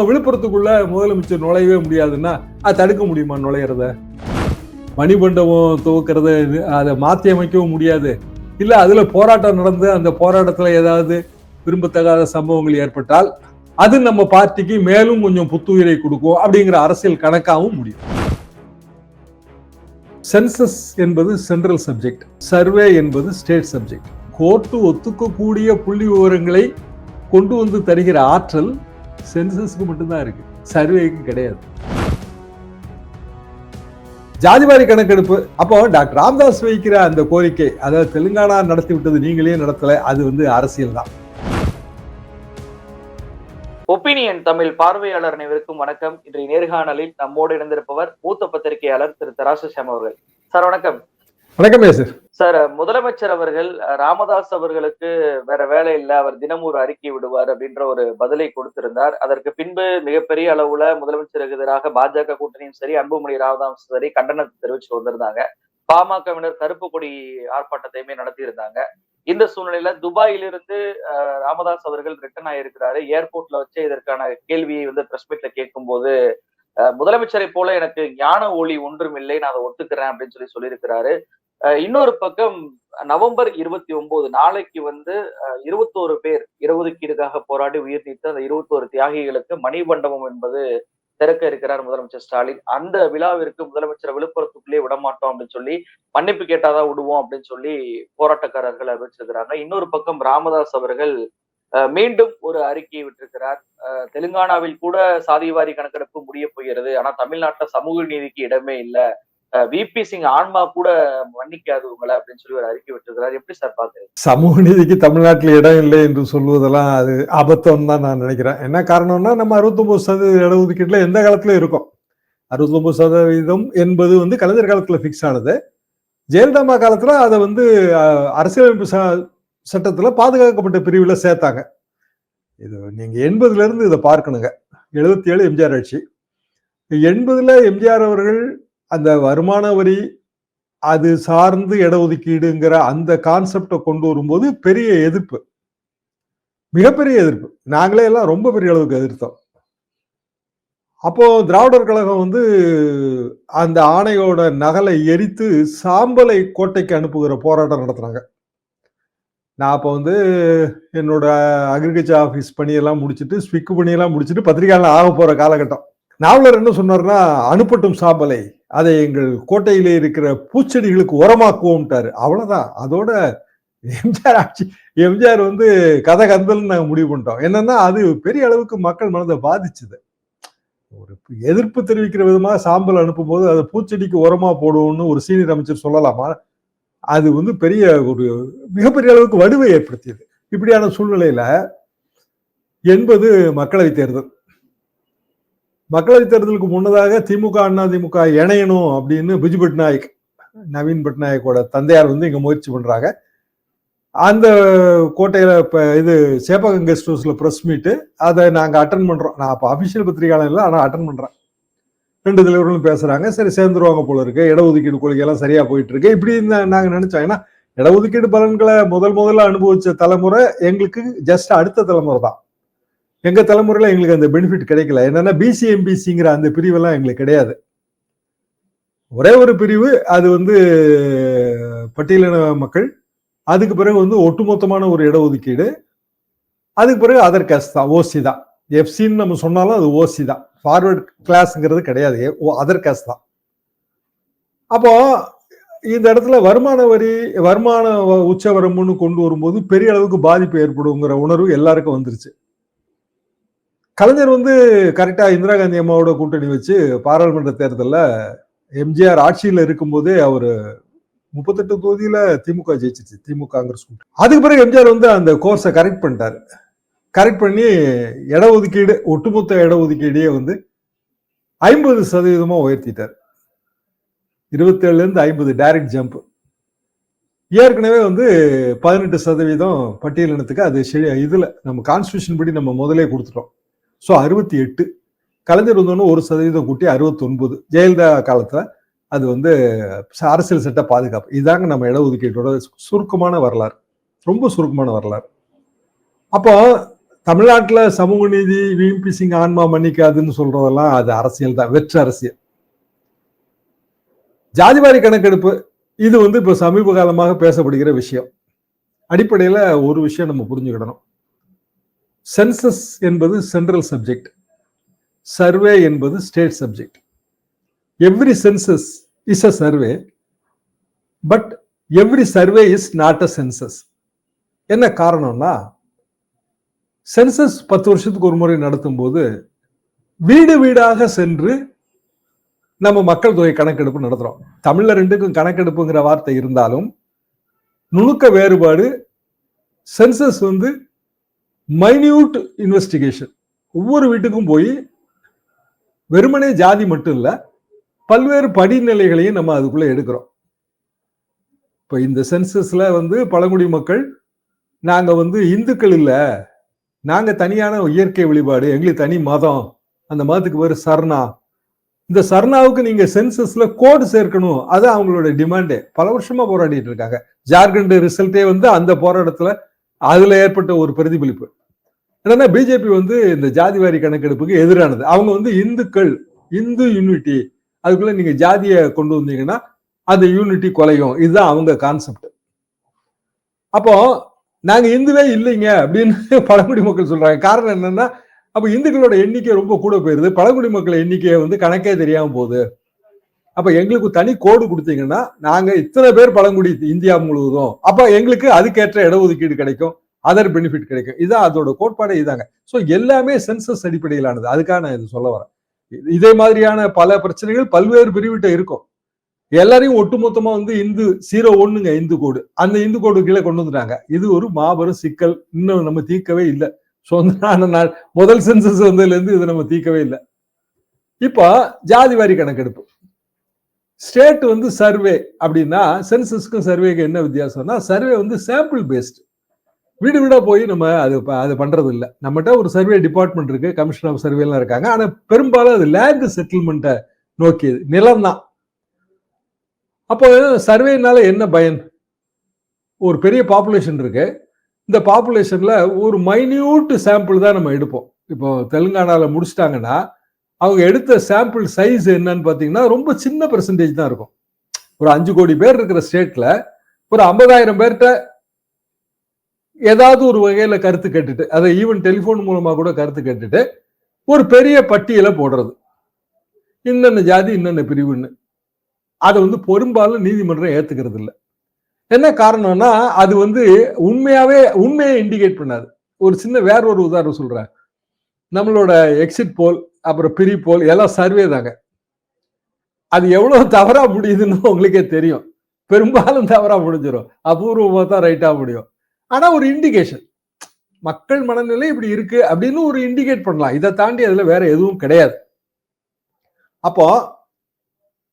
விழுப்புரத்துக்குள்ள முதலமைச்சர் நுழையவே முடியாதுன்னா அது தடுக்க முடியுமா நுழையிறத? மணிமண்டபம் துவக்கிறத அதை மாற்றி அமைக்கவும் முடியாது. இல்ல அதுல போராட்டம் நடந்து அந்த போராட்டத்தில் ஏதாவது விரும்பத்தகாத சம்பவங்கள் ஏற்பட்டால் அது நம்ம பார்ட்டிக்கு மேலும் கொஞ்சம் புத்துயிரை கொடுக்கும் அப்படிங்கிற அரசியல் கணக்காகவும் முடியும். சென்சஸ் என்பது சென்ட்ரல் சப்ஜெக்ட் சர்வே என்பது ஸ்டேட் சப்ஜெக்ட் கோர்ட்டு ஒத்துக்கக்கூடிய புள்ளி விவரங்களை கொண்டு வந்து தருகிற ஆற்றல் சென்சஸ்க்கு மட்டும்தான் இருக்கு. சர்வேக்கு கிடையாது. ஜாதிவாரி கணக்கெடுப்பு. அப்போ டாக்டர் ராம்தாஸ் வைக்கிற அந்த கோரிக்கை அதாவது தெலுங்கானா நடத்தி விட்டது நீங்களே நடத்தல அது வந்து அரசியல் தான். ஒப்பீனியன் தமிழ் பார்வையாளர் அனைவருக்கும் வணக்கம். இன்றைய நேர்காணலில் நம்மோடு இணைந்திருப்பவர் மூத்த பத்திரிகையாளர் திரு தராசு அவர்கள். சார் வணக்கம். வணக்கம் சார். சார் முதலமைச்சர் அவர்கள் ராமதாஸ் அவர்களுக்கு வேற வேலை இல்லை அவர் தினம் ஒரு அறிக்கை விடுவார் அப்படின்ற ஒரு பதிலை கொடுத்திருந்தார். அதற்கு பின்பு மிகப்பெரிய அளவுல முதலமைச்சருக்கு எதிராக பாஜக கூட்டணியும் சரி அன்புமணி ராமதாஸ் சரி கண்டனத்தை தெரிவிச்சு வந்திருந்தாங்க. பாமகவினர் கருப்பு கொடி ஆர்ப்பாட்டத்தையுமே நடத்தியிருந்தாங்க. இந்த சூழ்நிலையில துபாயிலிருந்து ராமதாஸ் அவர்கள் ரிட்டர்ன் ஆயிருக்கிறாரு. ஏர்போர்ட்ல வச்சு இதற்கான கேள்வியை வந்து பிரஸ் மீட்ல கேட்கும் போது முதலமைச்சரை போல எனக்கு ஞான ஒளி ஒன்றும் இல்லை நான் அதை ஒத்துக்கிறேன் அப்படின்னு சொல்லி சொல்லியிருக்கிறாரு. இன்னொரு பக்கம் நவம்பர் இருபத்தி ஒன்பது நாளைக்கு வந்து இருபத்தோரு பேர் இடஒதுக்கீடுக்காக போராடி உயிர் நீத்த அந்த இருபத்தோரு தியாகிகளுக்கு மணிமண்டபம் என்பது திறக்க இருக்கிறார் முதலமைச்சர் ஸ்டாலின். அந்த விழாவிற்கு முதலமைச்சர் விழுப்புரத்துக்குள்ளே விடமாட்டோம் அப்படின்னு சொல்லி மன்னிப்பு கேட்டாதான் விடுவோம் அப்படின்னு சொல்லி போராட்டக்காரர்கள் அறிவிச்சிருக்கிறாங்க. இன்னொரு பக்கம் ராமதாஸ் அவர்கள் மீண்டும் ஒரு அறிக்கையை விட்டிருக்கிறார். தெலுங்கானாவில் கூட சாதிவாரி கணக்கெடுப்பு முடிய போகிறது. ஆனா தமிழ்நாட்டுல சமூக நீதிக்கு இடமே இல்லை. விபி சிங் ஆன்மா கூட மன்னிக்காது உங்களை அப்படின்னு சொல்லி ஒரு அறிக்கை விட்டுருக்கிறார். எப்படி சார் பாக்குறீங்க சமூக நீதிக்கு தமிழ்நாட்டில் இடம் இல்லை என்று சொல்வதெல்லாம் அது அபத்தம் தான் நான் நினைக்கிறேன். என்ன காரணம்னா நம்ம அறுபத்தொன்பது சதவீத இடஒதுக்கீட்டுல எந்த காலத்துல இருக்கும். அறுபத்தொன்பது சதவீதம் என்பது வந்து கலைஞர் காலத்துல பிக்ஸ் ஆனது. ஜெயலலிதா காலத்துல அதை வந்து அரசியலமைப்பு சட்டத்துல பாதுகாக்கப்பட்ட பிரிவுல சேர்த்தாங்க. இது நீங்க எண்பதுல இருந்து இதை பார்க்கணுங்க. எழுபத்தி ஏழு எம்ஜிஆர் ஆட்சி. எண்பதுல எம்ஜிஆர் அவர்கள் அந்த வருமான வரி அது சார்ந்து இடஒதுக்கீடுங்கிற அந்த கான்செப்டை கொண்டு வரும்போது பெரிய எதிர்ப்பு. மிகப்பெரிய எதிர்ப்பு. நாங்களே எல்லாம் ரொம்ப பெரிய அளவுக்கு எதிர்த்தோம். அப்போ திராவிடர் கழகம் வந்து அந்த ஆணையோட நகலை எரித்து சாம்பலை கோட்டைக்கு அனுப்புகிற போராட்டம் நடத்துனாங்க. நான் அப்போ வந்து என்னோட அக்ரிகல்ச்சர் ஆஃபீஸ் பணியெல்லாம் முடிச்சுட்டு ஸ்விக்கு பணியெல்லாம் முடிச்சுட்டு பத்திரிகையாளர் ஆக போகிற காலகட்டம். நாவலர் என்ன சொன்னார்னா அனுப்பட்டும் சாம்பலை. அதை எங்கள் கோட்டையிலே இருக்கிற பூச்செடிகளுக்கு உரமாக்குவோம்ட்டாரு. அவ்வளவுதான். அதோட எம்ஜிஆர் ஆட்சி எம்ஜிஆர் வந்து கதை கந்தல்னு நாங்கள் முடிவு பண்ணிட்டோம். என்னன்னா அது பெரிய அளவுக்கு மக்கள் மனதை பாதிச்சுது. ஒரு எதிர்ப்பு தெரிவிக்கிற விதமாக சாம்பல் அனுப்பும் போது அதை பூச்செடிக்கு உரமா போடுவோம்னு ஒரு சீனியர் அமைச்சர் சொல்லலாமா? அது வந்து பெரிய ஒரு மிகப்பெரிய அளவுக்கு வடுவை ஏற்படுத்தியது. இப்படியான சூழ்நிலையில எண்பது மக்களவை தேர்தல். மக்களவைத் தேர்தலுக்கு முன்னதாக திமுக அண்ணா திமுக இணையணும் அப்படின்னு பிஜு பட்நாயக் நவீன் பட்நாயக்கோட தந்தையார் வந்து இங்க முயற்சி பண்றாங்க. அந்த கோட்டையில இப்ப இது சேப்பகம் கெஸ்ட் ஹவுஸ்ல ப்ரெஸ் மீட்டு அதை நாங்க அட்டன் பண்றோம். நான் அப்ப அபிஷியல் பத்திரிகையாளர் இல்லை ஆனா அட்டன் பண்றேன். ரெண்டு தலைவர்களும் பேசுறாங்க. சரி சேர்ந்துருவாங்க போல இருக்கு. இடஒதுக்கீடு கொள்கையெல்லாம் சரியா போயிட்டு இருக்கு. இப்படி நாங்க நினைச்சோம். ஏன்னா இடஒதுக்கீடு பலன்களை முதல் முதல்ல அனுபவிச்ச தலைமுறை எங்களுக்கு ஜஸ்ட் அடுத்த தலைமுறை தான். எங்கள் தலைமுறையில் எங்களுக்கு அந்த பெனிஃபிட் கிடைக்கல. என்னென்னா பிசிஎம்பிசிங்கிற அந்த பிரிவெல்லாம் எங்களுக்கு கிடையாது. ஒரே ஒரு பிரிவு அது வந்து பட்டியலின மக்கள் அதுக்கு பிறகு வந்து ஒட்டுமொத்தமான ஒரு இடஒதுக்கீடு அதுக்கு பிறகு அதர் கேஸ்ட் தான் ஓசி தான். எஃப்சின்னு நம்ம சொன்னாலும் அது ஓசி தான். ஃபார்வர்ட் கிளாஸ்ங்கிறது கிடையாது. அதர் கேஸ்ட் தான். அப்போ இந்த இடத்துல வருமான வரி வருமான உச்சவரம்புன்னு கொண்டு வரும்போது பெரிய அளவுக்கு பாதிப்பு ஏற்படுங்கிற உணர்வு எல்லாருக்கும் வந்துருச்சு. கலைஞர் வந்து கரெக்டாக இந்திரா காந்தி அம்மாவோட கூட்டணி வச்சு பாராளுமன்ற தேர்தலில் எம்ஜிஆர் ஆட்சியில் இருக்கும்போதே அவர் முப்பத்தெட்டு தொகுதியில் திமுக ஜெயிச்சிச்சு திமுக காங்கிரஸ் கூட்டணி. அதுக்கு பிறகு எம்ஜிஆர் வந்து அந்த கோர்ஸை கரெக்ட் பண்ணிட்டார். கரெக்ட் பண்ணி இடஒதுக்கீடு ஒட்டுமொத்த இடஒதுக்கீடையே வந்து ஐம்பது சதவீதமாக உயர்த்திட்டார். இருபத்தேழுலேருந்து ஐம்பது டைரக்ட் ஜம்ப் ஏற்கனவே வந்து பதினெட்டு சதவீதம் பட்டியலினத்துக்கு அது இதில் நம்ம கான்ஸ்டியூஷன் படி நம்ம முதலே கொடுத்துட்டோம். ஸோ அறுபத்தி எட்டு. கலைஞர் வந்தோன்னு ஒரு சதவீதம் கூட்டி அறுபத்தொன்பது. ஜெயலலிதா காலத்தில் அது வந்து அரசியல் சட்ட பாதுகாப்பு. இதாங்க நம்ம இடஒதுக்கீட்டோட சுருக்கமான வரலாறு. ரொம்ப சுருக்கமான வரலாறு. அப்போ தமிழ்நாட்டில் சமூக நீதி விஎம்பி சிங் ஆன்மா மன்னிக்காதுன்னு சொல்றதெல்லாம் அது அரசியல் தான். வெற்று அரசியல். ஜாதிவாரி கணக்கெடுப்பு இது வந்து இப்போ சமீப காலமாக பேசப்படுகிற விஷயம். அடிப்படையில் ஒரு விஷயம் நம்ம புரிஞ்சுக்கிடணும். சென்சஸ் என்பது சென்ட்ரல் சப்ஜெக்ட் சர்வே என்பது state subject every census is a survey but every survey is not a census என்ன காரணம்னா சென்சஸ் பத்து வருஷத்துக்கு ஒரு முறை நடத்தும் போது வீடு வீடாக சென்று நம்ம மக்கள் தொகை கணக்கெடுப்பு நடத்துகிறோம் தமிழில் ரெண்டுக்கும் கணக்கெடுப்புங்கிற வார்த்தை இருந்தாலும் நுணுக்க வேறுபாடு சென்சஸ் வந்து மைன்யூட் இன்வெஸ்டிகேஷன் ஒவ்வொரு வீட்டுக்கும் போய் வெறுமனே ஜாதி மட்டும் இல்லை பல்வேறு படிநிலைகளையும் நம்ம அதுக்குள்ளே எடுக்கிறோம். இப்போ இந்த சென்சஸில் வந்து பழங்குடி மக்கள் நாங்கள் வந்து இந்துக்கள் இல்லை நாங்கள் தனியான இயற்கை வழிபாடு எங்களுக்கு தனி மதம் அந்த மதத்துக்கு பேர் சர்ணா. இந்த சர்ணாவுக்கு நீங்க சென்சஸ்ல கோடு சேர்க்கணும் அது அவங்களோட டிமாண்டே பல வருஷமா போராடிட்டு இருக்காங்க. ஜார்க்கண்ட் ரிசல்ட்டே வந்து அந்த போராட்டத்துல அதுல ஏற்பட்ட ஒரு பிரதிபலிப்பு. என்னன்னா பிஜேபி வந்து இந்த ஜாதிவாரி கணக்கெடுப்புக்கு எதிரானது. அவங்க வந்து இந்துக்கள் இந்து யூனிட்டி அதுக்குள்ள நீங்க ஜாதியை கொண்டு வந்தீங்கன்னா அந்த யூனிட்டி குலையும். இதுதான் அவங்க கான்செப்ட் அப்போ நாங்க இந்துவே இல்லைங்க அப்படின்னு பழங்குடி மக்கள் சொல்றாங்க. காரணம் என்னன்னா அப்ப இந்துக்களோட எண்ணிக்கை ரொம்ப கூட போயிருது. பழங்குடி மக்கள் எண்ணிக்கையை வந்து கணக்கே தெரியாம போகுது. அப்ப எங்களுக்கு தனி கோடு கொடுத்தீங்கன்னா நாங்க இத்தனை பேர் பழங்குடி இந்தியா முழுவதும். அப்ப எங்களுக்கு அதுக்கேற்ற இடஒதுக்கீடு கிடைக்கும். அதர் பெனிஃபிட் கிடைக்கும். இதான் அதோட கோட்பாடே இதாங்க. ஸோ எல்லாமே சென்சஸ் அடிப்படையிலானது. அதுக்காக நான் இது சொல்ல வரேன். இது- இதே மாதிரியான பல பிரச்சனைகள் பல்வேறு பிரிவிட்ட இருக்கும். எல்லாரையும் ஒட்டுமொத்தமா வந்து இந்து சீரோ ஒண்ணுங்க இந்து கோடு. அந்த இந்து கோடு கீழே கொண்டு வந்துட்டாங்க. இது ஒரு மாபெரும் சிக்கல். இன்னும் நம்ம தீர்க்கவே இல்லை. சொந்த நாள் முதல் சென்சஸ் வந்ததுல இருந்து இதை நம்ம தீர்க்கவே இல்லை. இப்போ ஜாதி வாரி கணக்கெடுப்பு. ஸ்டேட் வந்து சர்வே அப்படின்னா சென்சஸ்க்கும் சர்வேக்கு என்ன வித்தியாசம்னா சர்வே வந்து சாம்பிள் பேஸ்டு வீடு வீடா போய் நம்ம அது ப- அது பண்றது இல்லை. நம்மகிட்ட ஒரு சர்வே டிபார்ட்மெண்ட் இருக்கு. கமிஷன் ஆஃப் சர்வே எல்லாம் இருக்காங்க. ஆனா பெரும்பாலும் அது லேண்ட் செட்டில்மெண்ட்டை நோக்கியது நிலம் தான். அப்போ சர்வேனால என்ன பயன்? ஒரு பெரிய பாப்புலேஷன் இருக்கு. இந்த பாப்புலேஷன்ல ஒரு மைன்யூட் சாம்பிள் தான் நம்ம எடுப்போம். இப்போ தெலுங்கானாவில் முடிச்சிட்டாங்கன்னா அவங்க எடுத்த சாம்பிள் சைஸ் என்னன்னு பார்த்தீங்கன்னா ரொம்ப சின்ன பெர்சன்டேஜ் தான் இருக்கும். ஒரு அஞ்சு கோடி பேர் இருக்கிற ஸ்டேட்ல ஒரு ஐம்பதாயிரம் பேர்கிட்ட ஏதாவது ஒரு வகையில கருத்து கேட்டுட்டு அதை ஈவன் டெலிஃபோன் மூலமா கூட கருத்து கேட்டுட்டு ஒரு பெரிய பட்டியலை போடுறது. இன்னென்ன ஜாதி இன்னென்ன பிரிவுன்னு. அதை வந்து பெரும்பாலும் நீதிமன்றம் ஏத்துக்கிறது இல்லை. என்ன காரணம்னா அது வந்து உண்மையாவே உண்மையை இண்டிகேட் பண்ணாது. ஒரு சின்ன வேற ஒரு உதாரணம் சொல்றேன். நம்மளோட எக்ஸிட் போல் அப்புறம் பிரி போல் எல்லாம் சர்வே தாங்க. அது எவ்வளவு தவறா முடியுதுன்னு உங்களுக்கே தெரியும். பெரும்பாலும் தவறா முடிஞ்சிடும் அபூர்வமா தான் ரைட்டா முடியும். ஆனா ஒரு இண்டிகேஷன் மக்கள் மனநிலை இப்படி இருக்கு அப்படின்னு ஒரு இண்டிகேட் பண்ணலாம். இதை தாண்டி அதுல வேற எதுவும் கிடையாது. அப்போ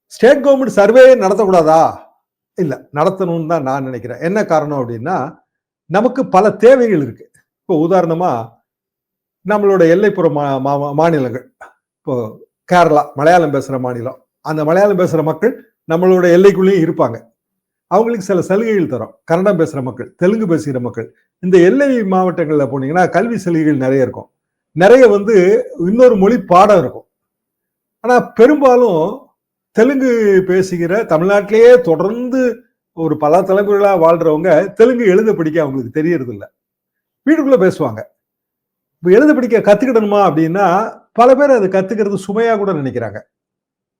ஸ்டேட் கவர்மெண்ட் சர்வே நடத்தக்கூடாதா? இல்லை நடத்தணும்னு தான் நான் நினைக்கிறேன். என்ன காரணம் அப்படின்னா நமக்கு பல தேவைகள் இருக்கு. இப்போ உதாரணமா நம்மளோட எல்லைப்புற மா- மா- மாநிலங்கள். இப்போ கேரளா மலையாளம் பேசுற மாநிலம். அந்த மலையாளம் பேசுற மக்கள் நம்மளோட எல்லைக்குள்ளேயும் இருப்பாங்க. அவங்களுக்கு சில சலுகைகள் தரும். கன்னடம் பேசுகிற மக்கள் தெலுங்கு பேசுகிற மக்கள். இந்த எல்லை மாவட்டங்களில் போனீங்கன்னா கல்வி சலுகைகள் நிறைய இருக்கும். நிறைய வந்து இன்னொரு மொழி பாடம் இருக்கும். ஆனால் பெரும்பாலும் தெலுங்கு பேசுகிற தமிழ்நாட்டிலேயே தொடர்ந்து ஒரு பல தலைமுறைகளாக வாழ்றவங்க தெலுங்கு எழுத படிக்க அவங்களுக்கு தெரியறதில்ல. வீட்டுக்குள்ளே பேசுவாங்க. இப்போ எழுத படிக்க கற்றுக்கிடணுமா அப்படின்னா பல பேர் அதை கற்றுக்கிறது சுமையாக கூட நினைக்கிறாங்க.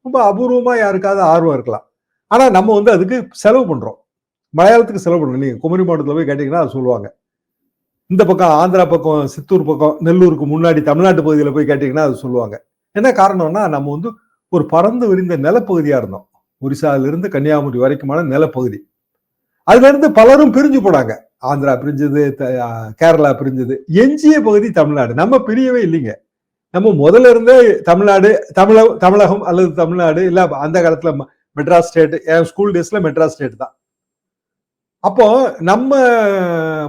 ரொம்ப அபூர்வமாக யாருக்காவது ஆர்வம் இருக்கலாம். ஆனா நம்ம வந்து அதுக்கு செலவு பண்றோம். மலையாளத்துக்கு செலவு பண்ணுறோம் நீங்கள் குமரி மாவட்டத்துல போய் கேட்டிங்கன்னா அது சொல்லுவாங்க. இந்த பக்கம் ஆந்திரா பக்கம் சித்தூர் பக்கம் நெல்லூருக்கு முன்னாடி தமிழ்நாட்டு பகுதியில் போய் கேட்டீங்கன்னா அது சொல்லுவாங்க. என்ன காரணம்னா நம்ம வந்து ஒரு பறந்து விரிந்த நிலப்பகுதியா இருந்தோம். ஒரிசால இருந்து கன்னியாகுமரி வரைக்குமான நிலப்பகுதி. அதுல இருந்து பலரும் பிரிஞ்சு போனாங்க. ஆந்திரா பிரிஞ்சது கேரளா பிரிஞ்சது. எஞ்சிய பகுதி தமிழ்நாடு. நம்ம பிரியவே இல்லைங்க. நம்ம முதல்ல இருந்தே தமிழ்நாடு தமிழ தமிழகம் அல்லது தமிழ்நாடு இல்லை அந்த காலத்தில் மெட்ராஸ் ஸ்டேட் என் ஸ்கூல் டேஸ்ல மெட்ராஸ் ஸ்டேட் தான். அப்போ நம்ம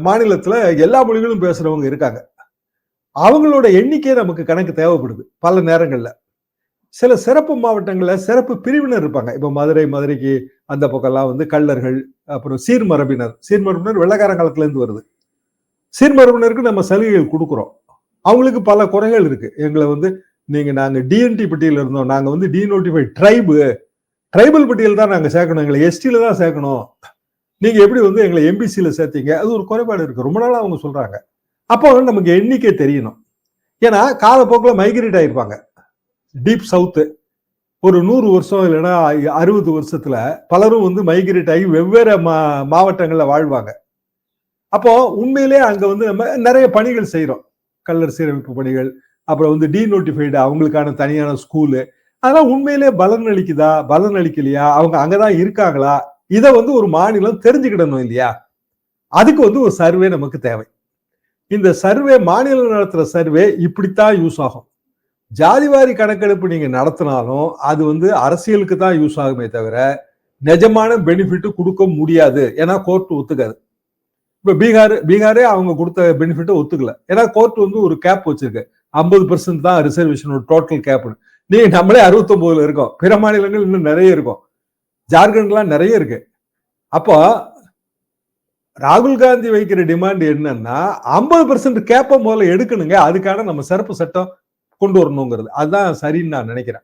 மாநிலத்துல எல்லா மொழிகளும் பேசுறவங்க இருக்காங்க. அவங்களோட எண்ணிக்கை நமக்கு கணக்கு தேவைப்படுது பல நேரங்கள்ல. சில சிறப்பு மாவட்டங்களில் சிறப்பு பிரிவினர் இருப்பாங்க. இப்போ மதுரை மதுரைக்கு அந்த பக்கம்லாம் வந்து கள்ளர்கள் அப்புறம் சீர்மரபினர். சீர்மரபினர் வெள்ளக்கார காலத்துல வருது. சீர்மரபினருக்கு நம்ம சலுகைகள் கொடுக்குறோம். அவங்களுக்கு பல குறைகள் இருக்கு. எங்களை வந்து நீங்க நாங்க டிஎன்டி பட்டியல இருந்தோம். நாங்க வந்து டிநோட்டிஃபை ட்ரைபு ட்ரைபல் பட்டியல் தான் நாங்கள் சேர்க்கணும் எங்களை எஸ்டியில தான் சேர்க்கணும். நீங்கள் எப்படி வந்து எங்களை எம்பிசியில் சேர்த்தீங்க? அது ஒரு குறைபாடு இருக்குது ரொம்ப நாளாக அவங்க சொல்கிறாங்க அப்போ வந்து நமக்கு எண்ணிக்கை தெரியணும். ஏன்னா காலப்போக்கில் மைக்ரேட் ஆகிருப்பாங்க டீப் சவுத்து ஒரு நூறு வருஷம் இல்லைன்னா அறுபது வருஷத்தில் பலரும் வந்து மைக்ரேட் ஆகி வெவ்வேறு மா மாவட்டங்களில் வாழ்வாங்க. அப்போ உண்மையிலே அங்கே வந்து நம்ம நிறைய பணிகள் செய்கிறோம் கல்லர் சீரமைப்பு பணிகள் அப்புறம் வந்து டீநோட்டிஃபைடு அவங்களுக்கான தனியான ஸ்கூலு அதெல்லாம் உண்மையிலே பலன் அளிக்குதா? பலன் அளிக்கலையா? அவங்க அங்கதான் இருக்காங்களா? இதை வந்து ஒரு மாநிலம் தெரிஞ்சுக்கிடணும் இல்லையா? அதுக்கு வந்து ஒரு சர்வே நமக்கு தேவை. இந்த சர்வே மாநிலம் நடத்துற சர்வே இப்படித்தான் யூஸ் ஆகும். ஜாதிவாரி கணக்கெடுப்பு நீங்க நடத்தினாலும் அது வந்து அரசியலுக்கு தான் யூஸ் ஆகுமே தவிர நிஜமான பெனிஃபிட் கொடுக்க முடியாது. ஏன்னா கோர்ட் ஒத்துக்காது. இப்போ பீகார் பீகாரே அவங்க கொடுத்த பெனிஃபிட்டை ஒத்துக்கல. ஏன்னா கோர்ட் வந்து ஒரு கேப் வச்சிருக்கு. ஐம்பது பெர்சன்ட் தான் ரிசர்வேஷனோட டோட்டல் கேப்னு நீங்க நம்மளே அறுபத்தொன்பதுல இருக்கோம். பிற மாநிலங்கள் இன்னும் நிறைய இருக்கும். ஜார்க்கண்ட்லாம் நிறைய இருக்கு. அப்போ ராகுல் காந்தி வைக்கிற டிமாண்ட் என்னன்னா ஐம்பது பெர்சன்ட் கேப்ப முதல்ல எடுக்கணுங்க. அதுக்கான நம்ம சிறப்பு சட்டம் கொண்டு வரணுங்கிறது. அதுதான் சரின்னு நான் நினைக்கிறேன்.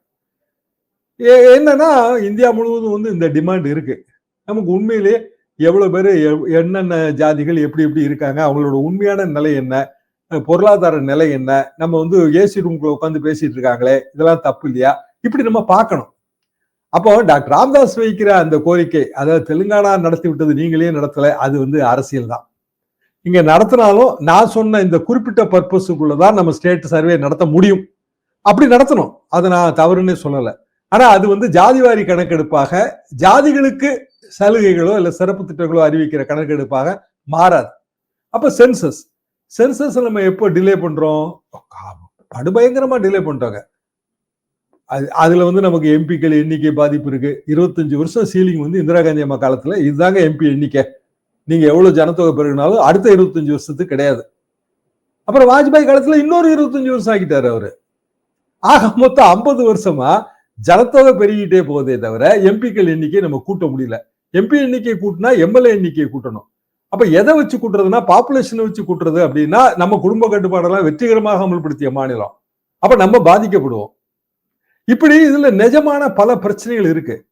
ஏ- என்னன்னா இந்தியா முழுவதும் வந்து இந்த டிமாண்ட் இருக்கு. நமக்கு உண்மையிலேயே எவ்வளவு பேர் என்னென்ன ஜாதிகள் எப்படி எப்படி இருக்காங்க அவங்களோட உண்மையான நிலை என்ன பொருளாதார நிலை என்ன? நம்ம வந்து ஏசி ரூம்குள்ள உட்காந்து பேசிட்டு இருக்காங்களே இதெல்லாம் தப்பு இல்லையா? இப்படி நம்ம பார்க்கணும். அப்போ டாக்டர் ராம்தாஸ் வைக்கிற அந்த கோரிக்கை அதாவது தெலுங்கானா நடத்தி விட்டது நீங்களே நடத்தலை அது வந்து அரசியல் தான். இங்க நடத்தினாலும் நான் சொன்ன இந்த குறிப்பிட்ட பர்பஸுக்குள்ளதான் நம்ம ஸ்டேட் சர்வே நடத்த முடியும். அப்படி நடத்தணும். அதை நான் தவறுன்னு சொல்லலை. ஆனா அது வந்து ஜாதிவாரி கணக்கெடுப்பாக ஜாதிகளுக்கு சலுகைகளோ இல்லை சிறப்பு திட்டங்களோ அறிவிக்கிற கணக்கெடுப்பாக மாறாது. அப்ப சென்சஸ் சென்சஸ் நம்ம எப்போ டிலே பண்றோம்? படுபயங்கரமா டிலே பண்ணிட்டோங்க. அது அதுல வந்து நமக்கு எம்பிக்கள் எண்ணிக்கை பாதிப்பு இருக்கு. இருபத்தஞ்சு வருஷம் சீலிங் வந்து இந்திரா காந்தி அம்மா காலத்துல இதுதாங்க எம்பி எண்ணிக்கை. நீங்க எவ்வளவு ஜனத்தொகை பெருகினாலும் அடுத்த இருபத்தஞ்சு வருஷத்துக்கு கிடையாது. அப்புறம் வாஜ்பாய் காலத்துல இன்னொரு இருபத்தஞ்சு வருஷம் ஆக்கிட்டாரு அவரு. ஆக மொத்தம் ஐம்பது வருஷமா ஜனத்தொகை பெருகிட்டே போகுதே தவிர எம்பிக்கள் எண்ணிக்கை நம்ம கூட்ட முடியல. எம்பி எண்ணிக்கை கூட்டினா எம்எல்ஏ எண்ணிக்கை கூட்டணும். அப்ப எதை வச்சு கூட்டுறதுன்னா பாப்புலேஷனை வச்சு கூட்டுறது அப்படின்னா நம்ம குடும்ப கட்டுப்பாடெல்லாம் வெற்றிகரமாக அமல்படுத்திய மாநிலம். அப்ப நம்ம பாதிக்கப்படுவோம். இப்படி இதுல நிஜமான பல பிரச்சனைகள் இருக்கு.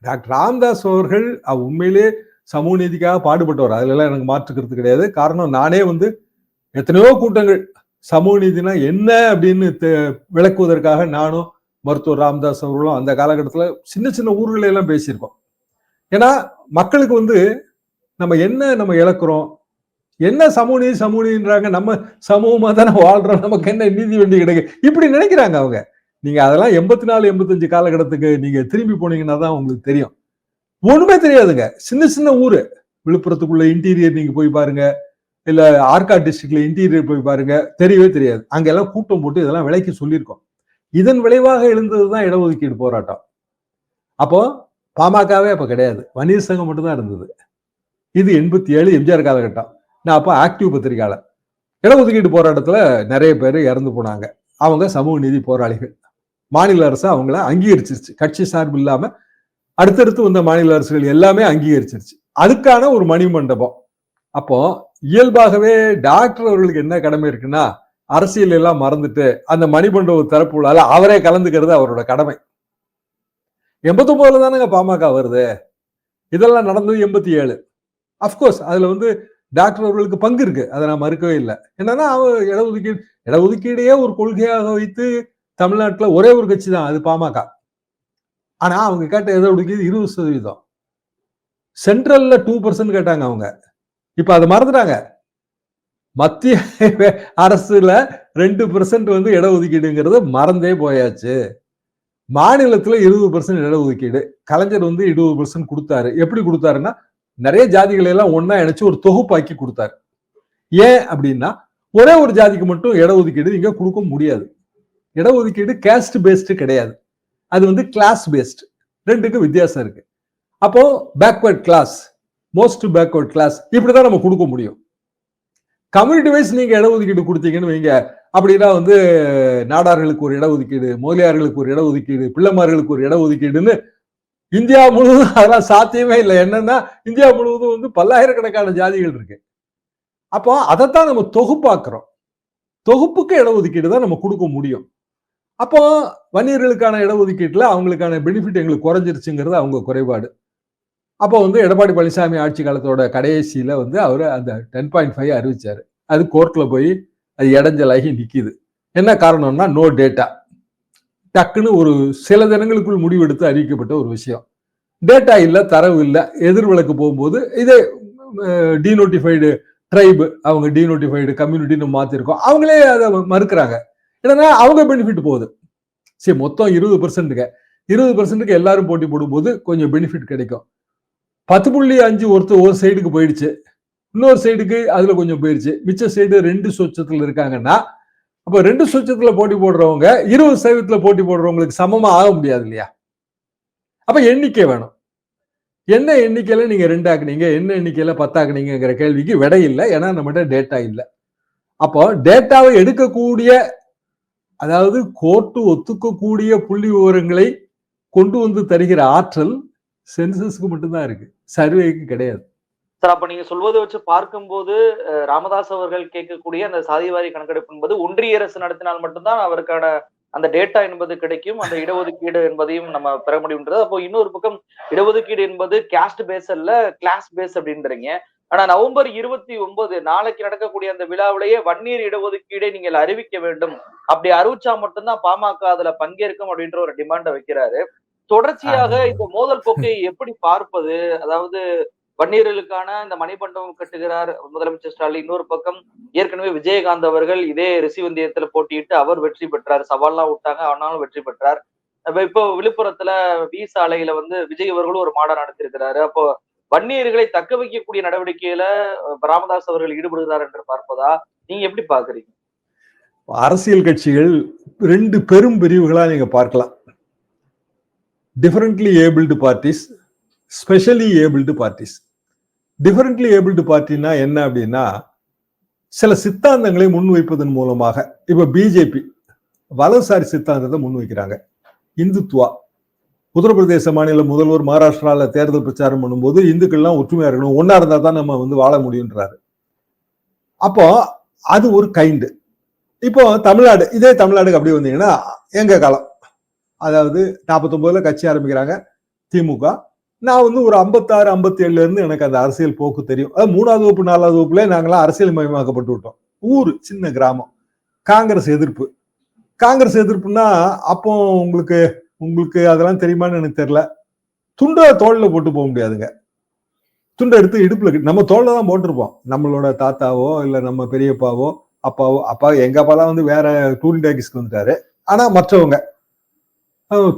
டாக்டர் ராம்தாஸ் அவர்கள் உண்மையிலே சமூக நீதிக்காக பாடுபட்டவர். அதுல எல்லாம் எனக்கு மாற்றுக்கிறது கிடையாது. காரணம் நானே வந்து எத்தனையோ கூட்டங்கள் சமூக நீதினா என்ன அப்படின்னு தெ- விளக்குவதற்காக நானும் மருத்துவர் ராம்தாஸ் அவர்களும் அந்த காலகட்டத்தில் சின்ன சின்ன ஊர்களை எல்லாம் பேசியிருக்கோம். ஏன்னா மக்களுக்கு வந்து நம்ம என்ன நம்ம இழக்கிறோம்? என்ன சமூனி சமூனின்றாங்க நம்ம சமூகமாக தானே வாழ்றோம். நமக்கு என்ன நீதி வேண்டி கிடைக்கு? இப்படி நினைக்கிறாங்க அவங்க. நீங்க அதெல்லாம் எண்பத்தி நாலு எண்பத்தஞ்சு காலகட்டத்துக்கு நீங்க திரும்பி போனீங்கன்னா தான் உங்களுக்கு தெரியும். ஒண்ணுமே தெரியாதுங்க. சின்ன சின்ன ஊர். விழுப்புரத்துக்குள்ள இன்டீரியர் நீங்க போய் பாருங்க. இல்ல ஆர்காட் டிஸ்ட்ரிக்ட்ல இன்டீரியர் போய் பாருங்க. தெரியவே தெரியாது. அங்கெல்லாம் கூட்டம் போட்டு இதெல்லாம் விலைக்கு சொல்லியிருக்கோம். இதன் விளைவாக எழுந்தது தான் இடஒதுக்கீடு போராட்டம். அப்போ பாமகவே அப்ப கிடையாது. வணிக சங்கம் மட்டும் தான் இருந்தது. இது எண்பத்தி ஏழு எம்ஜிஆர் காலகட்டம். நான் அப்போ ஆக்டிவ் பத்திரிகையாள இடஒதுக்கீடு போராட்டத்துல நிறைய பேர் இறந்து போனாங்க. அவங்க சமூக நீதி போராளிகள். மாநில அரசு அவங்கள அங்கீகரிச்சிருச்சு. கட்சி சார்பு இல்லாம அடுத்தடுத்து வந்த மாநில அரசுகள் எல்லாமே அங்கீகரிச்சிருச்சு. அதுக்கான ஒரு மணிமண்டபம். அப்போ இயல்பாகவே டாக்டர் அவர்களுக்கு என்ன கடமை இருக்குன்னா அரசியல் எல்லாம் மறந்துட்டு அந்த மணிமண்டப திறப்புலால அவரே கலந்துக்கிறது அவரோட கடமை. எண்பத்தொன்பதுல தானேங்க பாமக வருது. இதெல்லாம் நடந்தது எண்பத்தி ஏழு அஃப்கோர்ஸ் அதில் வந்து டாக்டர் அவர்களுக்கு பங்கு இருக்கு. அதை நான் மறுக்கவே இல்லை. என்னன்னா அவர் இடஒதுக்கீடு இடஒதுக்கீடையே ஒரு கொள்கையாக வைத்து தமிழ்நாட்டில் ஒரே ஒரு கட்சி தான் அது பாமக. ஆனா அவங்க கேட்ட இடஒதுக்கீடு இருபது சதவீதம். சென்ட்ரல்ல டூ பர்சன்ட் கேட்டாங்க அவங்க. இப்ப அதை மறந்துட்டாங்க. மத்திய அரசுல ரெண்டு பெர்சன்ட் வந்து இடஒதுக்கீடுங்கிறது மறந்தே போயாச்சு. மாநிலத்துல இருபது பெர்சன்ட் இடஒதுக்கீடு கலைஞர் வந்து இருபது பெர்சன்ட் கொடுத்தாரு. எப்படி கொடுத்தாருன்னா நிறைய ஜாதிகளை எல்லாம் ஒன்னா இணைச்சு ஒரு தொகுப்பாக்கி கொடுத்தாரு. ஏன் அப்படின்னா ஒரே ஒரு ஜாதிக்கு மட்டும் இடஒதுக்கீடு இங்க கொடுக்க முடியாது. இடஒதுக்கீடு கேஸ்ட் பேஸ்டு கிடையாது. அது வந்து கிளாஸ் பேஸ்டு ரெண்டுக்கும் வித்தியாசம் இருக்கு. அப்போ backward class most backward class இப்படிதான் நம்ம கொடுக்க முடியும். கம்யூனிட்டி வைஸ் நீங்க இடஒதுக்கீடு கொடுத்தீங்கன்னு வைங்க. அப்படின்னா வந்து நாடார்களுக்கு ஒரு இடஒதுக்கீடு மோலியார்களுக்கு ஒரு இடஒதுக்கீடு பிள்ளைமார்களுக்கு ஒரு இடஒதுக்கீடுன்னு இந்தியா முழுவதும் அதெல்லாம் சாத்தியமே இல்லை. என்னன்னா இந்தியா முழுவதும் வந்து பல்லாயிரக்கணக்கான ஜாதிகள் இருக்கு. அப்போ அதைத்தான் நம்ம தொகுப்பாக்குறோம். தொகுப்புக்கு இடஒதுக்கீடு தான் நம்ம கொடுக்க முடியும். அப்போ வன்னியர்களுக்கான இடஒதுக்கீட்டில் அவங்களுக்கான பெனிஃபிட் எங்களுக்கு குறைஞ்சிருச்சுங்கிறது அவங்க குறைபாடு. அப்போ வந்து எடப்பாடி பழனிசாமி ஆட்சி காலத்தோட கடைசியில் வந்து அவர் அந்த டென் பாயிண்ட் ஃபைவ் அறிவிச்சாரு. அது கோர்ட்டில் போய் அது இடைஞ்சலாகி நிற்கிது என்ன காரணம்னா நோ டேட்டா டக்குன்னு ஒரு சில தினங்களுக்குள் முடிவெடுத்து அறிவிக்கப்பட்ட ஒரு விஷயம். டேட்டா இல்லை தரவு இல்லை எதிர்விளக்கு போகும்போது இதே டீநோட்டிஃபைடு ட்ரைபு அவங்க டீநோட்டிஃபைடு கம்யூனிட்டின்னு மாற்றிருக்கோம் அவங்களே அதை மறுக்கிறாங்க. ஏன்னா அவங்க பெனிஃபிட் போகுது. சரி மொத்தம் இருபது பர்சன்ட்டுங்க இருபது பெர்சன்ட்டுக்கு எல்லாரும் போட்டி போடும்போது கொஞ்சம் பெனிஃபிட் கிடைக்கும். பத்து புள்ளி அஞ்சு ஒருத்தர் ஒரு சைடுக்கு போயிடுச்சு. இன்னொரு சைடுக்கு அதில் கொஞ்சம் போயிடுச்சு. மிச்ச சைடு ரெண்டு சொச்சத்தில் இருக்காங்கன்னா அப்போ ரெண்டு சொச்சத்துல போட்டி போடுறவங்க இருபது சதவீதத்துல போட்டி போடுறவங்களுக்கு சமமா ஆக முடியாது இல்லையா? அப்ப எண்ணிக்கை வேணும். என்ன எண்ணிக்கையில நீங்க ரெண்டு ஆக்குனீங்க? என்ன எண்ணிக்கையில பத்தாக்குனீங்கிற கேள்விக்கு விடை இல்லை. ஏன்னா நம்மகிட்ட டேட்டா இல்லை. அப்போ டேட்டாவை எடுக்கக்கூடிய அதாவது கோர்ட்டு ஒத்துக்கக்கூடிய புள்ளி விவரங்களை கொண்டு வந்து தருகிற ஆற்றல் சென்சஸ்க்கு மட்டும்தான் இருக்கு. சர்வேக்கு கிடையாது. சார் அப்ப நீங்க சொல்வதை வச்சு பார்க்கும்போது ராமதாஸ் அவர்கள் கேட்கக்கூடிய அந்த சாதிவாரி கணக்கெடுப்பு என்பது ஒன்றிய அரசு நடத்தினால் மட்டும்தான் அவருக்கான அந்த டேட்டா என்பது கிடைக்கும் அந்த இடஒதுக்கீடு என்பதையும் நம்ம பெற முடியும்ன்றது அப்போ இன்னொரு பக்கம் இடஒதுக்கீடு என்பது கேஸ்ட் பேஸ் அல்ல கிளாஸ் பேஸ் அப்படின்றீங்க. ஆனா நவம்பர் இருபத்தி ஒன்பது நாளைக்கு நடக்கக்கூடிய அந்த விழாவிலேயே வன்னியர் இடஒதுக்கீடை நீங்கள் அறிவிக்க வேண்டும். அப்படி அறிவிச்சா மட்டும்தான் பாமக அதுல பங்கேற்கும் அப்படின்ற ஒரு டிமாண்ட வைக்கிறாரு. தொடர்ச்சியாக இந்த மோதல் போக்கை எப்படி பார்ப்பது? அதாவது வன்னியர்களுக்கான இந்த மணிமண்டபம் கட்டுகிறார் முதலமைச்சர் ஸ்டாலின். இன்னொரு பக்கம் ஏற்கனவே விஜயகாந்த் அவர்கள் இதே ரிசிவந்தியத்துல போட்டியிட்டு அவர் வெற்றி பெற்றார். சவால்லாம் விட்டாங்க ஆனாலும் வெற்றி பெற்றார். இப்போ விழுப்புரத்துல வி சாலையில வந்து விஜய் அவர்களும் ஒரு மாடம் நடத்திருக்கிறாரு அப்போ வன்னியர்களை தக்க வைக்கக்கூடிய நடவடிக்கையில ராமதாஸ் அவர்கள் ஈடுபடுகிறார் என்று பார்ப்பதா? நீங்க எப்படி பாக்குறீங்க? அரசியல் கட்சிகள் ரெண்டு பெரும் பிரிவுகளா நீங்க பார்க்கலாம். Differently abled parties specially abled parties differently abled பார்ட்டினா என்ன அப்படின்னா சில சித்தாந்தங்களை முன்வைப்பதன் மூலமாக இப்ப பிஜேபி வலதுசாரி சித்தாந்தத்தை முன்வைக்கிறாங்க. இந்துத்துவா. உத்தரப்பிரதேச மாநில முதல்வர் மகாராஷ்டிரால தேர்தல் பிரச்சாரம் பண்ணும்போது இந்துக்கள்லாம் ஒற்றுமையா இருக்கணும். ஒன்னா இருந்தா தான் நம்ம வந்து வாழ முடியுன்றாரு அப்போ அது ஒரு கைண்டு இப்போ தமிழ்நாடு இதே தமிழ்நாடுக்கு அப்படி வந்தீங்கன்னா எங்க காலம்? அதாவது நாற்பத்தொன்பதுல கட்சி ஆரம்பிக்கிறாங்க திமுக நான் வந்து ஒரு ஐம்பத்தாறு ஐம்பத்தி ஏழுல இருந்து எனக்கு அந்த அரசியல் போக்கு தெரியும். அது மூணாவது வகுப்பு நாலாவது வகுப்புல நாங்களாம் அரசியல் மயமாக்கப்பட்டு விட்டோம். ஊர் சின்ன கிராமம். காங்கிரஸ் எதிர்ப்பு. காங்கிரஸ் எதிர்ப்புனா அப்போ உங்களுக்கு உங்களுக்கு அதெல்லாம் தெரியுமான்னு எனக்கு தெரியல. துண்டை தோளில் போட்டு போக முடியாதுங்க. துண்டை எடுத்து இடுப்புல நம்ம தோளில் தான் போட்டிருப்போம். நம்மளோட தாத்தாவோ இல்லை நம்ம பெரியப்பாவோ அப்பாவோ அப்பா எங்க அப்பா தான் வந்து வேற டூரிங் டாக்கிஸ்க்கு வந்துட்டாரு. ஆனா மற்றவங்க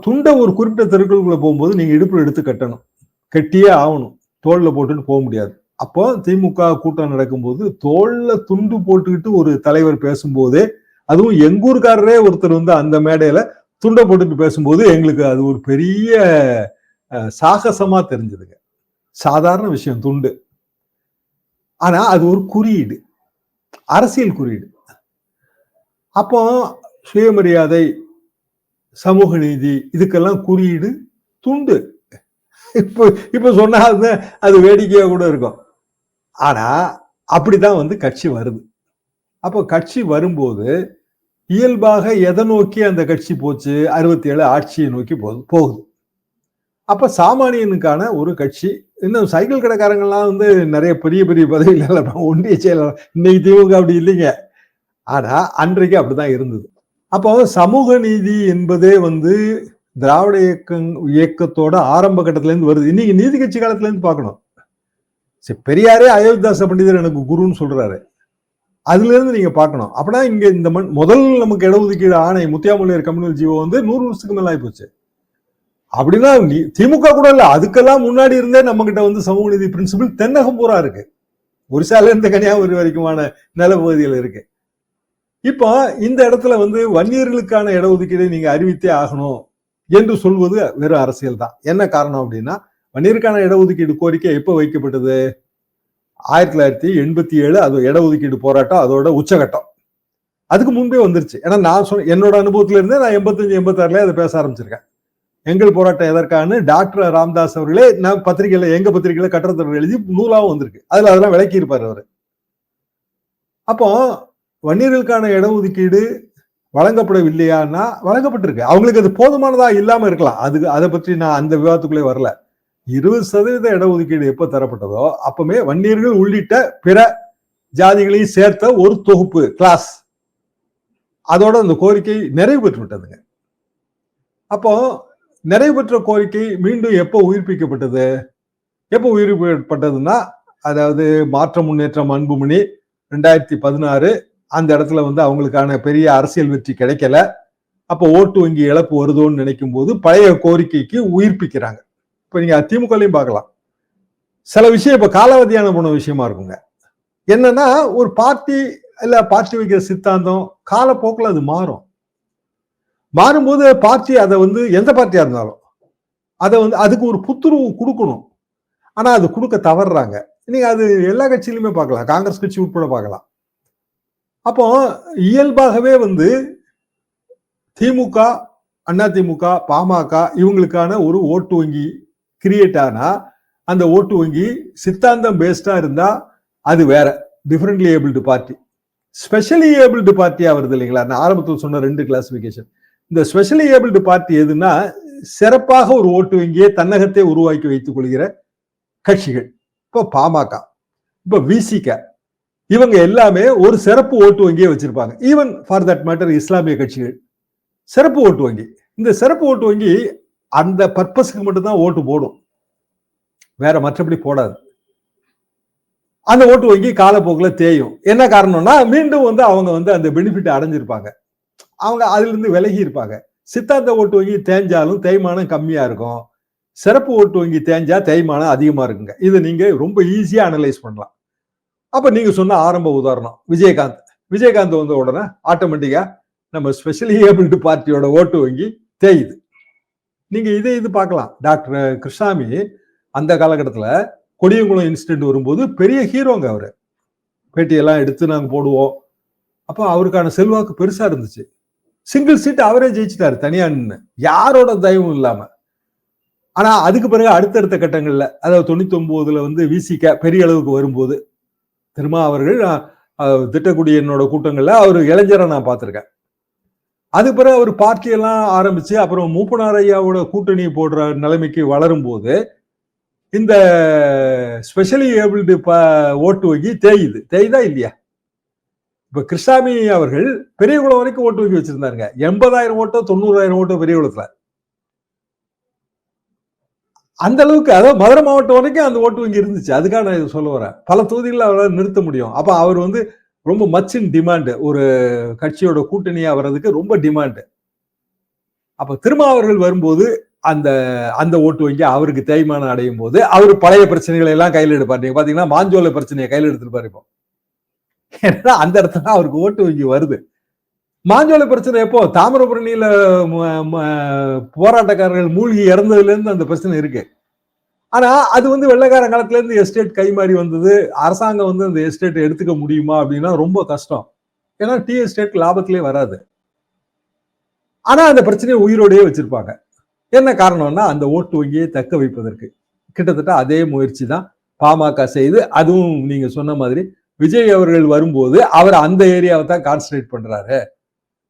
துண்டை ஒரு குறிப்பிட்ட தெருக்களுக்குள்ள போகும்போது நீங்க இடுப்புல எடுத்து கட்டணும். கெட்டியே ஆகணும். தோளில் போட்டுட்டு போக முடியாது. அப்போ திமுக கூட்டம் நடக்கும்போது தோல்ல துண்டு போட்டுக்கிட்டு ஒரு தலைவர் பேசும்போதே அதுவும் எங்கூர்காரரே ஒருத்தர் வந்து அந்த மேடையில துண்டை போட்டுட்டு பேசும்போது எங்களுக்கு அது ஒரு பெரிய சாகசமாக சாகசமா தெரிஞ்சதுங்க. சாதாரண விஷயம் துண்டு. ஆனா அது ஒரு குறியீடு. அரசியல் குறியீடு. அப்போ சுயமரியாதை சமூக நீதி இதுக்கெல்லாம் குறியீடு துண்டு. இப்போ இப்போ சொன்னால் அது- அது கூட இருக்கும். ஆனால் அப்படி தான் வந்து கட்சி வருது. அப்போ கட்சி வரும்போது இயல்பாக எதை நோக்கி அந்த கட்சி போச்சு? அறுபத்தி ஏழு ஆட்சியை நோக்கி போகுது போகுது. அப்போ சாமானியனுக்கான ஒரு கட்சி இன்னும் சைக்கிள் கடைக்காரங்கள்லாம் வந்து நிறைய பெரிய பெரிய பதவியில் ஒன்றிய செயலாளர் இன்னைக்கு திமுக அப்படி இல்லைங்க. ஆனால் அன்றைக்கு அப்படிதான் இருந்தது. அப்போ சமூக நீதி என்பதே வந்து திராவிட இயக்கம் இயக்கத்தோட ஆரம்ப கட்டத்திலேருந்து வருது. இன்னைக்கு நீதி கட்சி காலத்துலேருந்து பார்க்கணும். சரி, பெரியாரே அயோத்திதாச பண்டிதர் எனக்கு குருன்னு சொல்றாரு. அதுலேருந்து நீங்கள் பார்க்கணும். அப்படின்னா இங்கே இந்த மண் முதல் நமக்கு இடஒதுக்கீடு ஆணை முத்தியாமலையர் கம்யூனல் ஜீவோ வந்து நூறு வருஷத்துக்கு மேலே ஆகிப்போச்சு அப்படின்னா திமுக கூட இல்லை அதுக்கெல்லாம் முன்னாடி இருந்தே நம்ம கிட்ட வந்து சமூக நீதி பிரின்சிபிள் தென்னகம் பூரா இருக்கு. ஒரிசாலேருந்து கன்னியாகுமரி வரைக்குமான நிலப்பகுதியில் இருக்கு. இப்போ இந்த இடத்துல வந்து வன்னியர்களுக்கான இடஒதுக்கீடை நீங்க அறிவித்தே ஆகணும். என்று சொல்வது வெறும் அரசியல் தான். என்ன காரணம் அப்படின்னா வன்னியருக்கான இடஒதுக்கீடு கோரிக்கை எப்போ வைக்கப்பட்டது? ஆயிரத்தி தொள்ளாயிரத்தி எண்பத்தி ஏழு அது இடஒதுக்கீடு போராட்டம் அதோட உச்சகட்டம். அதுக்கு முன்பே வந்துருச்சு. ஏன்னா நான் சொன்ன என்னோட அனுபவத்துல இருந்தே நான் எண்பத்தஞ்சு எண்பத்தாறுல அதை பேச ஆரம்பிச்சிருக்கேன். எங்கள் போராட்டம் எதற்கான டாக்டர் ராம்தாஸ் அவர்களே நான் பத்திரிகையில எங்க பத்திரிகையில கட்டணத்தில் எழுதி நூலாவும் வந்திருக்கு. அதுல அதெல்லாம் விளக்கி அவர் அவரு. அப்போ வன்னியர்களுக்கான இடஒதுக்கீடு வழங்கப்படவில்லையான்னா வழங்கப்பட்டிருக்கு. அவங்களுக்கு அது போதுமானதா இல்லாம இருக்கலாம். அதுக்கு அதை பற்றி நான் அந்த விவாதத்துக்குள்ளே வரல. இருபது சதவீத இடஒதுக்கீடு எப்ப தரப்பட்டதோ அப்பமே வன்னியர்கள் உள்ளிட்ட பிற ஜாதிகளையும் சேர்த்த ஒரு தொகுப்பு கிளாஸ் அதோட அந்த கோரிக்கை நிறைவு பெற்று விட்டதுங்க. அப்போ நிறைவு பெற்ற கோரிக்கை மீண்டும் எப்போ உயிர்ப்பிக்கப்பட்டது? எப்போ உயிர்ப்பிக்கப்பட்டதுன்னா அதாவது மாற்ற முன்னேற்றம் அன்புமணி ரெண்டாயிரத்தி பதினாறு அந்த இடத்துல வந்து அவங்களுக்கான பெரிய அரசியல் வெற்றி கிடைக்கல. அப்போ ஓட்டு வங்கி இழப்பு வருதோன்னு நினைக்கும் போது பழைய கோரிக்கைக்கு உயிர்ப்பிக்கிறாங்க. இப்போ நீங்கள் திமுகலையும் பார்க்கலாம். சில விஷயம் இப்போ காலாவதியான போன விஷயமா இருக்குங்க. என்னன்னா ஒரு பார்ட்டி இல்லை பார்ட்டி வைக்கிற சித்தாந்தம் காலப்போக்கில் அது மாறும். மாறும்போது பார்ட்டி அதை வந்து எந்த பார்ட்டியாக இருந்தாலும் அதை வந்து அதுக்கு ஒரு புத்துணர்வு கொடுக்கணும். ஆனால் அது கொடுக்க தவறுறாங்க. நீங்கள் அது எல்லா கட்சியிலுமே பார்க்கலாம். காங்கிரஸ் கட்சி உட்பட பார்க்கலாம். அப்போ இயல்பாகவே வந்து திமுக அதிமுக பாமக இவங்களுக்கான ஒரு ஓட்டு வங்கி கிரியேட் ஆனா அந்த ஓட்டு வங்கி சித்தாந்தம் பேஸ்டா இருந்தா அது வேற. Differently abled party specially abled பார்ட்டியா வருது இல்லைங்களா? நான் ஆரம்பத்தில் சொன்ன ரெண்டு கிளாசிபிகேஷன் இந்த ஸ்பெஷலி ஏபிள்டு பார்ட்டி எதுன்னா சிறப்பாக ஒரு ஓட்டு வங்கியை தன்னகத்தை உருவாக்கி வைத்துக் கொள்கிற கட்சிகள். இப்போ பாமக. இப்போ விசிக இவங்க எல்லாமே ஒரு சிறப்பு ஓட்டு வங்கியை வச்சிருப்பாங்க. ஈவன் ஃபார் தட் மேட்டர் இஸ்லாமிய கட்சிகள். சிறப்பு ஓட்டு வங்கி. இந்த சிறப்பு ஓட்டு வங்கி அந்த பர்பஸ்க்கு மட்டும்தான் ஓட்டு போடும். வேற மற்றபடி போடாது. அந்த ஓட்டு வங்கி காலப்போக்கில் தேயும். என்ன காரணம்னா மீண்டும் வந்து அவங்க வந்து அந்த பெனிஃபிட் அடைஞ்சிருப்பாங்க. அவங்க அதுலேருந்து விலகி இருப்பாங்க. சித்தாந்த ஓட்டு வங்கி தேஞ்சாலும் தேய்மானம் கம்மியாக இருக்கும். சிறப்பு ஓட்டு வங்கி தேஞ்சா தேய்மானம் அதிகமாக இருக்குங்க. இதை நீங்கள் ரொம்ப ஈஸியாக அனலைஸ் பண்ணலாம். அப்போ நீங்கள் சொன்ன ஆரம்ப உதாரணம் விஜயகாந்த். விஜயகாந்த் வந்த உடனே ஆட்டோமேட்டிக்காக நம்ம ஸ்பெஷலி ஏபிள்டு பார்ட்டியோட ஓட்டு வங்கி தேயுது. நீங்கள் இதை இது பார்க்கலாம். டாக்டர் கிருஷ்ணாமி அந்த காலகட்டத்தில் கொடியங்குளம் இன்சிடென்ட் வரும்போது பெரிய ஹீரோங்க அவர். பேட்டியெல்லாம் எடுத்து நாங்கள் போடுவோம். அப்போ அவருக்கான செல்வாக்கு பெருசாக இருந்துச்சு. சிங்கிள் சீட் அவரே ஜெயிச்சிட்டாரு தனியா நின்று யாரோட தயவும் இல்லாம. ஆனா அதுக்கு பிறகு அடுத்தடுத்த கட்டங்கள்ல அதாவது தொண்ணூத்தி ஒன்பதுல வந்து விசிக பெரிய அளவுக்கு வரும்போது திருமா அவர்கள் திட்டக்குடி என்னோட கூட்டங்களில் அவர் இளைஞரை நான் பார்த்துருக்கேன். அது பிறகு அவர் பார்ட்டியெல்லாம் ஆரம்பித்து அப்புறம் மூப்பனாரையாவோட கூட்டணி போடுற நிலைமைக்கு வளரும் போது இந்த ஸ்பெஷலி ஏபிள்டு ஓட்டு வங்கி தேயுது. தேயுதா இல்லையா? இப்போ கிருஷ்ணாமி அவர்கள் பெரியகுளம் வரைக்கும் ஓட்டு வங்கி வச்சிருந்தாருங்க. எண்பதாயிரம் ஓட்டோ தொண்ணூறாயிரம் ஓட்டோ பெரியகுளத்துல. அந்த அளவுக்கு அதாவது மதுரை மாவட்டம் வரைக்கும் அந்த ஓட்டு வங்கி இருந்துச்சு. அதுக்காக நான் இது சொல்ல வரேன். பல தொகுதிகளில் அவரால் நிறுத்த முடியும். அப்போ அவர் வந்து ரொம்ப மச் இன் டிமாண்டு ஒரு கட்சியோட கூட்டணியாக வர்றதுக்கு ரொம்ப டிமாண்டு அப்போ திருமாவர்கள் வரும்போது அந்த அந்த ஓட்டு வங்கி அவருக்கு தேய்மானம் அடையும் போது அவர் பழைய பிரச்சனைகளை எல்லாம் கையில் எடுப்பார். நீங்கள் பார்த்தீங்கன்னா மாஞ்சோலை பிரச்சனையை கையில் எடுத்துருப்பார் இப்போ. ஏன்னா அந்த இடத்துல அவருக்கு ஓட்டு வங்கி வருது. மாஞ்சோலை பிரச்சனை எப்போ? தாமிரபரணியில போராட்டக்காரர்கள் மூழ்கி இறந்ததுலேருந்து அந்த பிரச்சனை இருக்கு. ஆனா அது வந்து வெள்ளக்கார காலத்துல இருந்து எஸ்டேட் கை மாறி வந்தது. அரசாங்கம் வந்து அந்த எஸ்டேட் எடுத்துக்க முடியுமா அப்படின்னா ரொம்ப கஷ்டம். ஏன்னா டி எஸ்டேட் லாபத்திலே வராது. ஆனா அந்த பிரச்சனையை உயிரோடையே வச்சிருப்பாங்க. என்ன காரணம்னா அந்த ஓட்டு வங்கியை தக்க வைப்பதற்கு. கிட்டத்தட்ட அதே முயற்சி தான் பாமக செய்து அதுவும் நீங்க சொன்ன மாதிரி விஜய் அவர்கள் வரும்போது அவர் அந்த ஏரியாவை தான் கான்சன்ட்ரேட் பண்றாரு.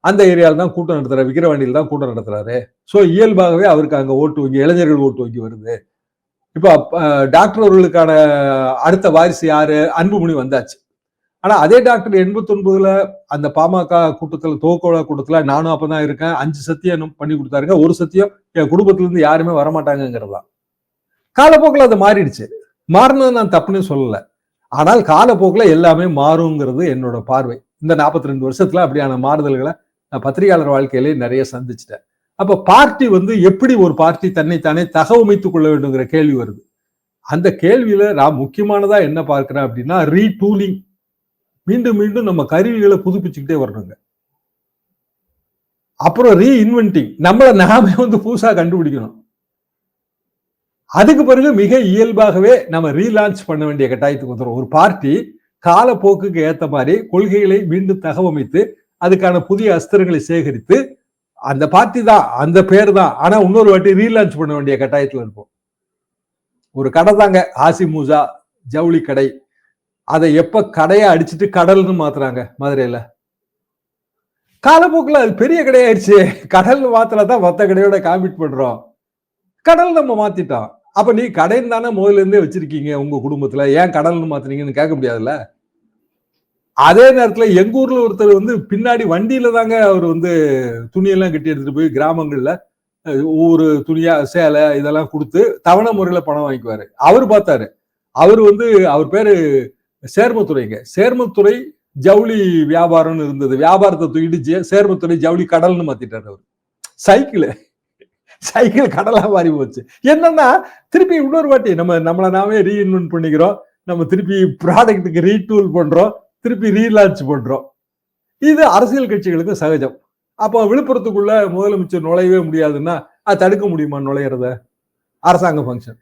அந்த ஏரியாவில் தான் கூட்டம் நடத்துகிறார் விக்கிரவாண்டியில் தான் கூட்டம் நடத்துறாரு. ஸோ இயல்பாகவே அவருக்கு அங்க ஓட்டு வங்கி இளைஞர்கள் ஓட்டு வங்கி வருது. இப்போ டாக்டர் அவர்களுக்கான அடுத்த வாரிசு யாரு? அன்புமணி வந்தாச்சு. ஆனா அதே டாக்டர் எண்பத்தொன்பதுல அந்த பாமக கூட்டத்தில் துவக்கோட கூட்டத்தில் நானும் அப்பதான் இருக்கேன் அஞ்சு சத்தியம் பண்ணி கொடுத்தாருங்க. ஒரு சத்தியம் என் குடும்பத்துல இருந்து யாருமே வரமாட்டாங்கிறதா காலப்போக்கில் அது மாறிடுச்சு. மாறினது நான் தப்புன்னு சொல்லலை. ஆனால் காலப்போக்கில் எல்லாமே மாறுங்கிறது என்னோட பார்வை. இந்த நாற்பத்தி ரெண்டு வருஷத்துல அப்படியான மாறுதல்களை பத்திரிகையாளர் வாழ்க்கையிலே நிறைய சந்திச்சிட்டேன். அப்போ பார்ட்டி வந்து எப்படி ஒரு பார்ட்டி தன்னைத்தானே தகவமைத்துக் கொள்ள வேண்டுங்கிற கேள்வி வருது. அந்த கேள்வியில நான் முக்கியமானதா என்ன பார்க்கிறேன் அப்படின்னா ரீடூலிங் மீண்டும் மீண்டும் நம்ம கருவிகளை புதுப்பிச்சுக்கிட்டே வரணுங்க. அப்புறம் ரீஇன்வென்டிங் நம்மளை நாமே வந்து புதுசா கண்டுபிடிக்கணும். அதுக்கு பிறகு மிக இயல்பாகவே நம்ம ரீலான்ச் பண்ண வேண்டிய கட்டாயத்துக்கு வந்துடும் ஒரு பார்ட்டி காலப்போக்குக்கு ஏத்த மாதிரி கொள்கைகளை மீண்டும் தகவமைத்து அதுக்கான புதிய அஸ்திரங்களை சேகரித்து அந்த பார்ட்டி தான் அந்த பேர் தான். ஆனா இன்னொரு வாட்டி ரீலான்ச் பண்ண வேண்டிய கட்டாயத்துல இருப்போம். ஒரு கடை தாங்க. ஆசி மூசா ஜவுளி கடை. அதை எப்ப கடையை அடிச்சுட்டு கடல்னு மாத்துறாங்க மதுரையில? காலப்போக்கில் அது பெரிய கடையாயிடுச்சு. கடல் மாத்திர தான் மற்ற கடையோட காம்பீட் பண்றோம். கடல் நம்ம மாத்திட்டோம். அப்ப நீ கடைன்னு தானே முதல்ல இருந்தே வச்சிருக்கீங்க உங்க குடும்பத்துல. ஏன் கடல்னு மாத்துறீங்கன்னு கேட்க முடியாதுல்ல? அதே நேரத்துல எங்க ஊர்ல ஒருத்தர் வந்து பின்னாடி வண்டியில தாங்க அவர் வந்து துணியெல்லாம் கட்டி எடுத்துட்டு போய் கிராமங்கள்ல அஹ், ஒரு துணியா சேலை இதெல்லாம் கொடுத்து தவணை முறையில பணம் வாங்கிக்குவாரு. அவர் பார்த்தாரு. அவர் வந்து அவர் பேரு சேர்மத்துறைங்க. சேர்மத்துறை ஜவுளி வியாபாரம்னு இருந்தது. வியாபாரத்தை தூக்கிட்டு சேர்மத்துறை ஜவுளி கடல்னு மாத்திட்டாரு அவர். சைக்கிள். சைக்கிள் கடலா மாறி போச்சு. என்னன்னா திருப்பி இன்னொரு வாட்டி நம்ம நம்மளை நாமே ரீஇன்வென்ட் பண்ணிக்கிறோம். நம்ம திருப்பி ப்ராடக்ட்டுக்கு ரீடூல் பண்றோம். திருப்பி ரீலான்ச் பண்றோம். இது அரசியல் கட்சிகளுக்கு சகஜம். அப்போ விழுப்புரத்துக்குள்ள முதலமைச்சர் நுழையவே முடியாதுன்னா அது தடுக்க முடியுமா நுழையிறத? அரசாங்க ஃபங்க்ஷன்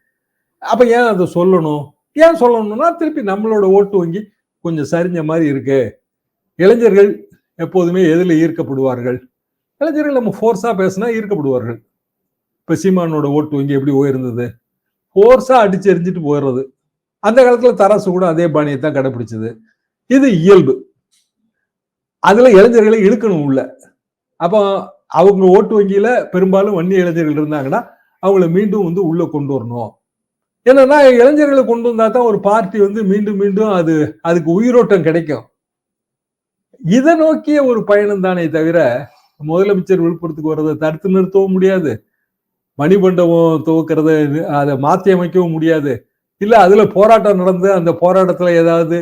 அப்ப ஏன் அதை சொல்லணும்? ஏன் சொல்லணும்னா திருப்பி நம்மளோட ஓட்டு வங்கி கொஞ்சம் சரிஞ்ச மாதிரி இருக்கு. இளைஞர்கள் எப்போதுமே எதில் ஈர்க்கப்படுவார்கள்? இளைஞர்கள் நம்ம ஃபோர்ஸாக பேசினா ஈர்க்கப்படுவார்கள். இப்போ சீமானோட ஓட்டு வங்கி எப்படி உயர்ந்தது? ஃபோர்ஸாக அடிச்சு எரிஞ்சிட்டு போயிடுறது. அந்த காலத்தில் தராசு கூட அதே பாணியை தான் கடைப்பிடிச்சது. இது இயல்பு. அதுல இளைஞர்களை இழுக்கணும் உள்ள. அப்போ அவங்க ஓட்டு வங்கியில பெரும்பாலும் வன்னிய இளைஞர்கள் இருந்தாங்கன்னா அவங்கள மீண்டும் வந்து உள்ள கொண்டு வரணும். என்னன்னா இளைஞர்களை கொண்டு வந்தா தான் ஒரு பார்ட்டி வந்து மீண்டும் மீண்டும் அது அதுக்கு உயிரோட்டம் கிடைக்கும். இதை நோக்கிய ஒரு பயணம் தானே தவிர முதலமைச்சர் விழுப்புரத்துக்கு வர்றதை தடுத்து நிறுத்தவும் முடியாது. மணிமண்டபம் துவக்கிறத அதை மாற்றி அமைக்கவும் முடியாது. இல்லை அதுல போராட்டம் நடந்து அந்த போராட்டத்துல ஏதாவது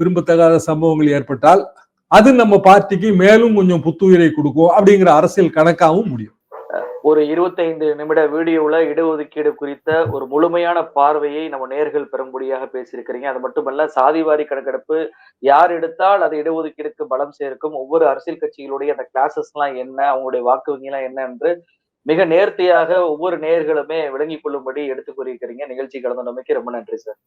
விரும்பத்தகாத சம்பவங்கள் ஏற்பட்டால் அது நம்ம பார்ட்டிக்கு மேலும் கொஞ்சம் புத்துயிரை கொடுக்கும் அப்படிங்கிற அரசியல் கணக்காகவும் முடியும். ஒரு 25 நிமிட வீடியோவில் இடஒதுக்கீடு குறித்த ஒரு முழுமையான பார்வையை நம்ம நேர்கள் பெறும்படியாக பேசியிருக்கிறீங்க. அது மட்டுமல்ல சாதிவாரி கணக்கெடுப்பு யார் எடுத்தால் அது இடஒதுக்கீடுக்கு பலம் சேர்க்கும்? ஒவ்வொரு அரசியல் கட்சிகளுடைய அந்த கிளாஸஸ்லாம் என்ன? அவங்களுடைய வாக்கு வங்கிலாம் என்ன என்று மிக நேர்த்தியாக ஒவ்வொரு நேர்களுமே விளங்கிக் கொள்ளும்படி எடுத்துக் கூறியிருக்கிறீங்க. நிகழ்ச்சி கலந்து ரொம்ப நன்றி சார்.